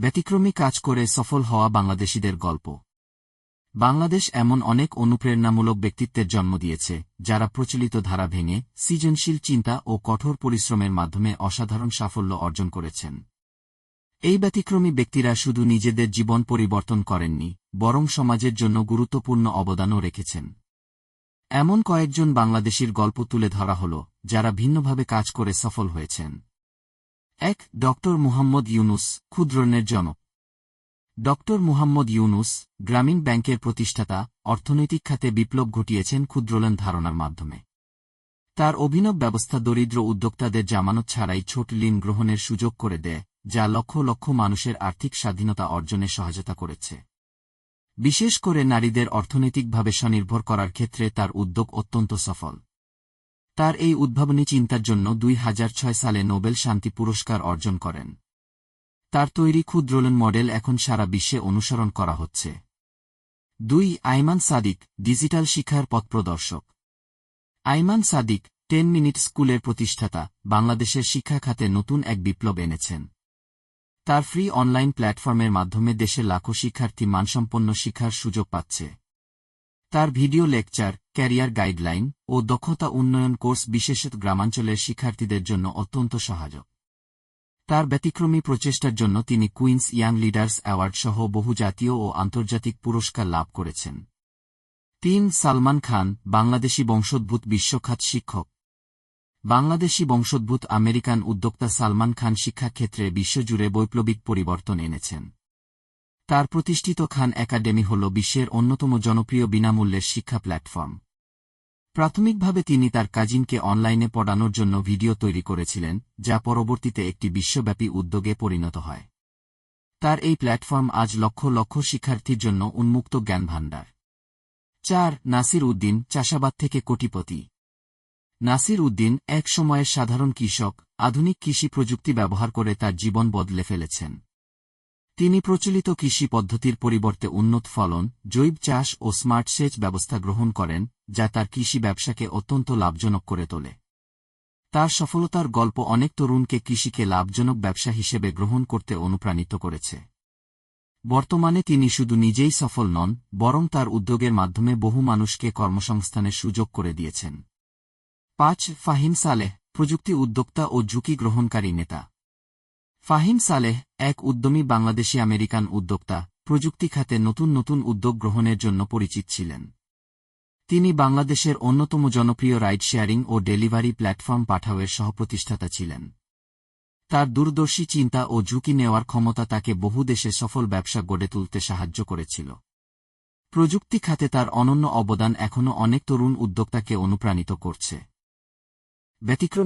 ব্যতিক্রমী কাজ করে সফল হওয়া বাংলাদেশিদের গল্প। বাংলাদেশ এমন অনেক অনুপ্রেরণামূলক ব্যক্তিত্বের জন্ম দিয়েছে, যারা প্রচলিত ধারা ভেঙে সৃজনশীল চিন্তা ও কঠোর পরিশ্রমের মাধ্যমে অসাধারণ সাফল্য অর্জন করেছেন। এই ব্যতিক্রমী ব্যক্তিরা শুধু নিজেদের জীবন পরিবর্তন করেননি, বরং সমাজের জন্য গুরুত্বপূর্ণ অবদানও রেখেছেন। এমন কয়েকজন বাংলাদেশীর গল্প তুলে ধরা হল, যারা ভিন্নভাবে কাজ করে সফল হয়েছেন। এক ডক্টর মুহাম্মদ ইউনুস ক্ষুদ্রণের জনক। ডক্টর মুহাম্মদ ইউনুস গ্রামীণ ব্যাংকের প্রতিষ্ঠাতা, অর্থনৈতিক খাতে বিপ্লব ঘটিয়েছেন ক্ষুদ্রলোন ধারণার মাধ্যমে। তার অভিনব ব্যবস্থা দরিদ্র উদ্যোক্তাদের জামানত ছাড়াই ছোট ঋণ গ্রহণের সুযোগ করে দেয়, যা লক্ষ লক্ষ মানুষের আর্থিক স্বাধীনতা অর্জনে সহায়তা করেছে। বিশেষ করে নারীদের অর্থনৈতিকভাবে স্বনির্ভর করার ক্ষেত্রে তার উদ্যোগ অত্যন্ত সফল। তার এই উদ্ভাবনী চিন্তার জন্য দুই হাজার ছয় সালে নোবেল শান্তি পুরস্কার অর্জন করেন। তার তৈরি ক্ষুদ্রলন মডেল এখন সারা বিশ্বে অনুসরণ করা হচ্ছে। দুই, আইমান সাদিক, ডিজিটাল শিক্ষার পথপ্রদর্শক আইমান সাদিক, টেন মিনিট স্কুলের প্রতিষ্ঠাতা, বাংলাদেশের শিক্ষা খাতে নতুন এক বিপ্লব এনেছেন। তার ফ্রি অনলাইন প্ল্যাটফর্মের মাধ্যমে দেশের লাখো শিক্ষার্থী মানসম্পন্ন শিক্ষার সুযোগ পাচ্ছে। তার ভিডিও লেকচার ক্যারিয়ার গাইডলাইন ও দক্ষতা উন্নয়ন কোর্স বিশেষত গ্রামাঞ্চলের শিক্ষার্থীদের জন্য অত্যন্ত সহায়ক। তার ব্যতিক্রমী প্রচেষ্টার জন্য তিনি কুইন্স ইয়াং লিডার্স অ্যাওয়ার্ড সহ বহু জাতীয় ও আন্তর্জাতিক পুরস্কার লাভ করেছেন। তিন, সালমান খান, বাংলাদেশি বংশোদ্ভূত বিশ্বখ্যাত শিক্ষক। বাংলাদেশি বংশোদ্ভূত আমেরিকান উদ্যোক্তা সালমান খান শিক্ষাক্ষেত্রে বিশ্বজুড়ে বৈপ্লবিক পরিবর্তন এনেছেন। তার প্রতিষ্ঠিত খান একাডেমি হল বিশ্বের অন্যতম জনপ্রিয় বিনামূল্যের শিক্ষা প্ল্যাটফর্ম। প্রাথমিকভাবে তিনি তার কাজিনকে অনলাইনে পড়ানোর জন্য ভিডিও তৈরি করেছিলেন, যা পরবর্তীতে একটি বিশ্বব্যাপী উদ্যোগে পরিণত হয়। তার এই প্ল্যাটফর্ম আজ লক্ষ লক্ষ শিক্ষার্থীর জন্য উন্মুক্ত জ্ঞান ভাণ্ডার চার, নাসির উদ্দিন, চাষাবাদ থেকে কোটিপতি। নাসির উদ্দিন এক সময়ের সাধারণ কৃষক, আধুনিক কৃষি প্রযুক্তি ব্যবহার করে তার জীবন বদলে ফেলেছেন। তিনি প্রচলিত কৃষি পদ্ধতির পরিবর্তে উন্নত ফলন, জৈব চাষ ও স্মার্ট সেচ ব্যবস্থা গ্রহণ করেন, যা তার কৃষি ব্যবসাকে অত্যন্ত লাভজনক করে তোলে। তার সফলতার গল্প অনেক তরুণকে কৃষিকে লাভজনক ব্যবসা হিসেবে গ্রহণ করতে অনুপ্রাণিত করেছে। বর্তমানে তিনি শুধু নিজেই সফল নন, বরং তার উদ্যোগের মাধ্যমে বহু মানুষকে কর্মসংস্থানের সুযোগ করে দিয়েছেন। পাঁচ, ফাহিম সালেহ, প্রযুক্তি উদ্যোক্তা ও ঝুঁকি গ্রহণকারী নেতা। ফাহিম সালেহ এক উদ্যমী বাংলাদেশি আমেরিকান উদ্যোক্তা, প্রযুক্তি খাতে নতুন নতুন উদ্যোগ গ্রহণের জন্য পরিচিত ছিলেন। তিনি বাংলাদেশের অন্যতম জনপ্রিয় রাইড শেয়ারিং ও ডেলিভারি প্ল্যাটফর্ম পাঠাওয়ের সহপ্রতিষ্ঠাতা ছিলেন। তার দূরদর্শী চিন্তা ও ঝুঁকি নেওয়ার ক্ষমতা তাকে বহু দেশে সফল ব্যবসা গড়ে তুলতে সাহায্য করেছিল। প্রযুক্তি খাতে তার অনন্য অবদান এখনও অনেক তরুণ উদ্যোক্তাকে অনুপ্রাণিত করছে। ব্যতিক্রম